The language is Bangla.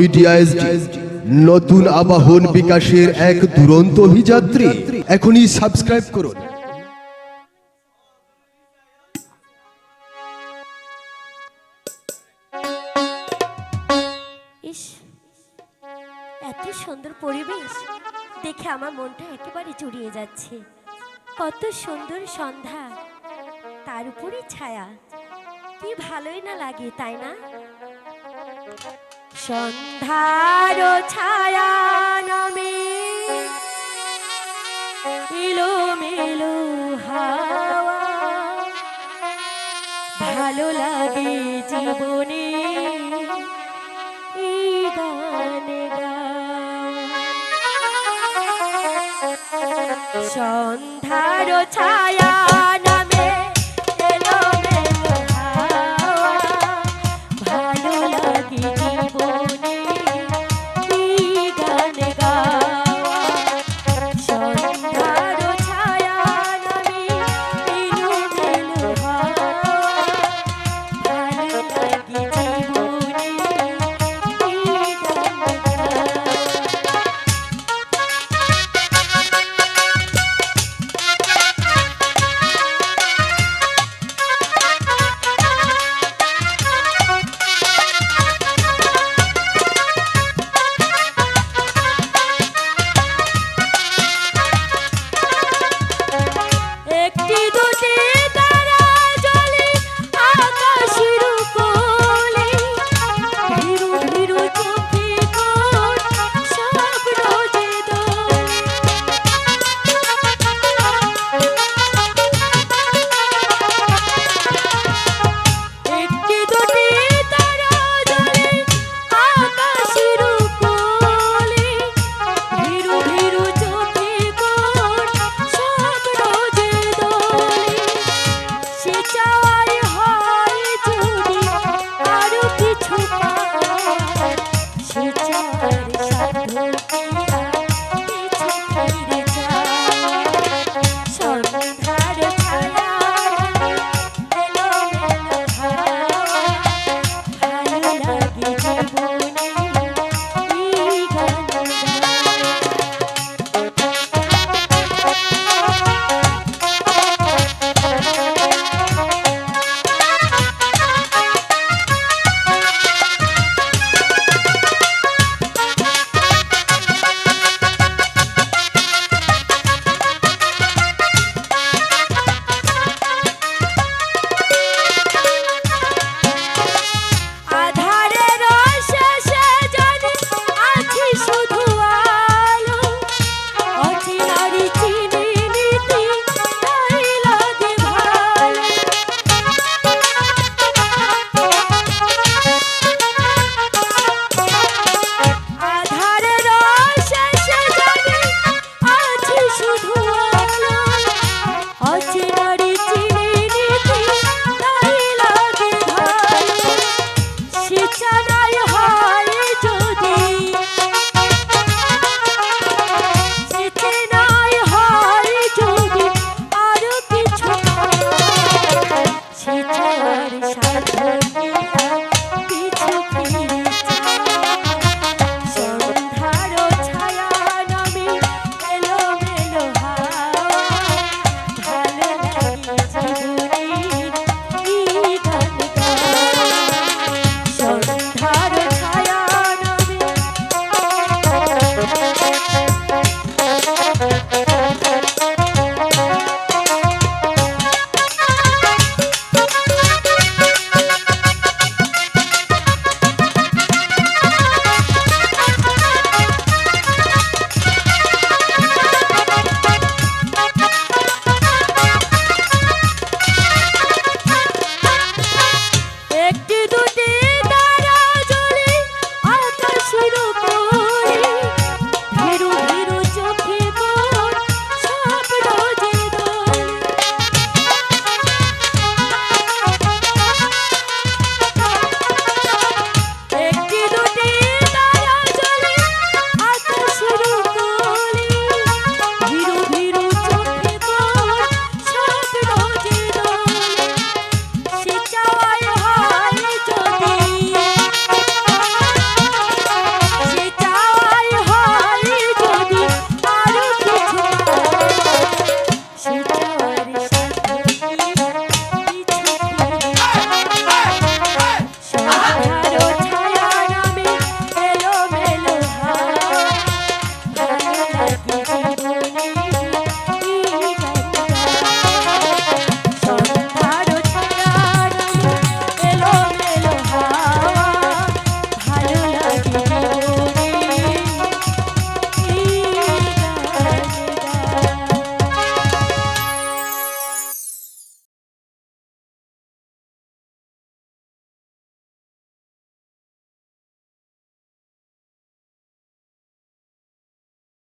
মিডিয়া এসডি নতুন আবাহন বিকাশের এক দুরন্ত অভিযাত্রী। এখনই সাবস্ক্রাইব করুন। ইস, এত সুন্দর পরিবেশ দেখে আমার মনটা একেবারে জুড়িয়ে যাচ্ছে। কত সুন্দর সন্ধ্যা, তার উপরে ছায়া। কি ভালোই না লাগে, তাই না? সন্ধ্যার ছায়া নামে এলো মেলো হাওয়া। ভালো লাগে জীবনে এই সন্ধ্যার ছায়া